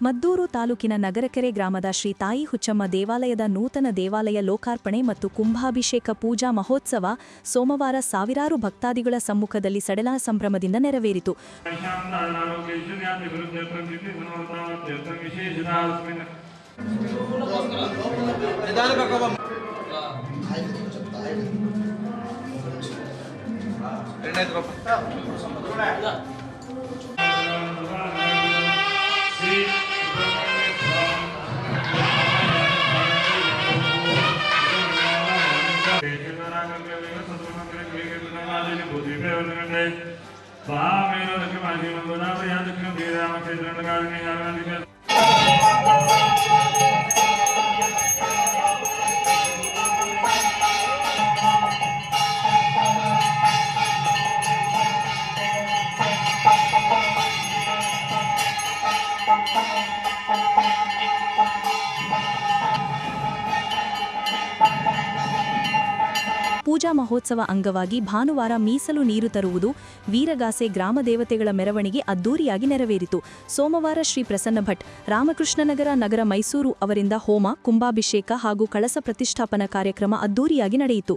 ಮದ್ದೂರು ತಾಲೂಕಿನ ನಗರಕೆರೆ ಗ್ರಾಮದ ಶ್ರೀ ತಾಯಿ ಹುಚ್ಚಮ್ಮ ದೇವಾಲಯದ ನೂತನ ದೇವಾಲಯ ಲೋಕಾರ್ಪಣೆ ಮತ್ತು ಕುಂಭಾಭಿಷೇಕ ಪೂಜಾ ಮಹೋತ್ಸವ ಸೋಮವಾರ ಸಾವಿರಾರು ಭಕ್ತಾದಿಗಳ ಸಮ್ಮುಖದಲ್ಲಿ ಸಡಲ ಸಂಭ್ರಮದಿಂದ ನೆರವೇರಿತು. അതിന് ബുദ്ധിപ്രവർത്തകരുടെ സ്വാമേനൊക്കെ മാധ്യമം Thank you. ಪೂಜಾ ಮಹೋತ್ಸವ ಅಂಗವಾಗಿ ಭಾನುವಾರ ಮೀಸಲು ನೀರು ತರುವುದು ವೀರಗಾಸೆ ಗ್ರಾಮ ದೇವತೆಗಳ ಮೆರವಣಿಗೆ ಅದ್ದೂರಿಯಾಗಿ ನೆರವೇರಿತು. ಸೋಮವಾರ ಶ್ರೀ ಪ್ರಸನ್ನ ಭಟ್, ರಾಮಕೃಷ್ಣನಗರ ನಗರ ಮೈಸೂರು ಅವರಿಂದ ಹೋಮ, ಕುಂಭಾಭಿಷೇಕ ಹಾಗೂ ಕಳಸ ಪ್ರತಿಷ್ಠಾಪನಾ ಕಾರ್ಯಕ್ರಮ ಅದ್ದೂರಿಯಾಗಿ ನಡೆಯಿತು.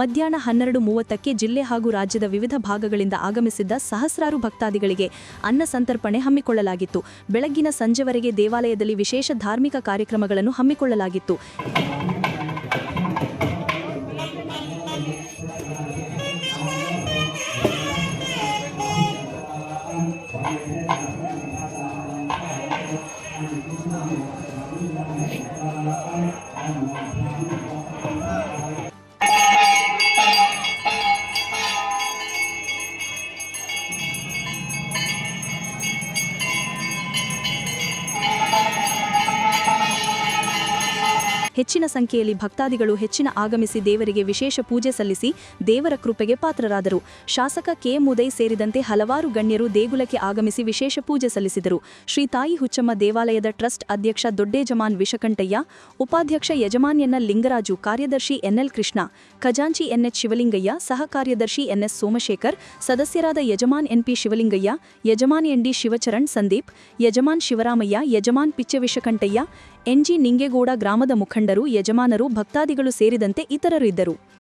ಮಧ್ಯಾಹ್ನ ಹನ್ನೆರಡು ಮೂವತ್ತಕ್ಕೆ ಜಿಲ್ಲೆ ಹಾಗೂ ರಾಜ್ಯದ ವಿವಿಧ ಭಾಗಗಳಿಂದ ಆಗಮಿಸಿದ್ದ ಸಹಸ್ರಾರು ಭಕ್ತಾದಿಗಳಿಗೆ ಅನ್ನ ಸಂತರ್ಪಣೆ ಹಮ್ಮಿಕೊಳ್ಳಲಾಗಿತ್ತು. ಬೆಳಗ್ಗಿನ ಸಂಜೆವರೆಗೆ ದೇವಾಲಯದಲ್ಲಿ ವಿಶೇಷ ಧಾರ್ಮಿಕ ಕಾರ್ಯಕ್ರಮಗಳನ್ನು ಹಮ್ಮಿಕೊಳ್ಳಲಾಗಿತ್ತು. عن ಹೆಚ್ಚಿನ ಸಂಖ್ಯೆಯಲ್ಲಿ ಭಕ್ತಾದಿಗಳು ಹೆಚ್ಚಿನ ಆಗಮಿಸಿ ದೇವರಿಗೆ ವಿಶೇಷ ಪೂಜೆ ಸಲ್ಲಿಸಿ ದೇವರ ಕೃಪೆಗೆ ಪಾತ್ರರಾದರು. ಶಾಸಕ ಕೆ. ಮುದೈ ಸೇರಿದಂತೆ ಹಲವಾರು ಗಣ್ಯರು ದೇಗುಲಕ್ಕೆ ಆಗಮಿಸಿ ವಿಶೇಷ ಪೂಜೆ ಸಲ್ಲಿಸಿದರು. ಶ್ರೀ ತಾಯಿ ಹುಚ್ಚಮ್ಮ ದೇವಾಲಯದ ಟ್ರಸ್ಟ್ ಅಧ್ಯಕ್ಷ ದೊಡ್ಡೇಜಮಾನ್ ವಿಷಕಂಠಯ್ಯ ಉಪಾಧ್ಯಕ್ಷ ಯಜಮಾನ್ಯನ್ನ ಲಿಂಗರಾಜು, ಕಾರ್ಯದರ್ಶಿ ಎನ್ಎಲ್ ಕೃಷ್ಣ, ಖಜಾಂಚಿ ಎನ್ಎಚ್ ಶಿವಲಿಂಗಯ್ಯ ಸಹ ಕಾರ್ಯದರ್ಶಿ ಎನ್ಎಸ್ ಸೋಮಶೇಖರ್, ಸದಸ್ಯರಾದ Yajaman N P Shivalingaiah, Yajaman N D Shivacharan Sandeep, Yajaman Shivaramaiah, Yajaman Pichchavishakantaiah N G Ningegowda ಗ್ರಾಮದ ಮುಖಂಡರು ಯಜಮಾನರು ಭಕ್ತಾದಿಗಳು ಸೇರಿದಂತೆ ಇತರರು ಇದ್ದರು.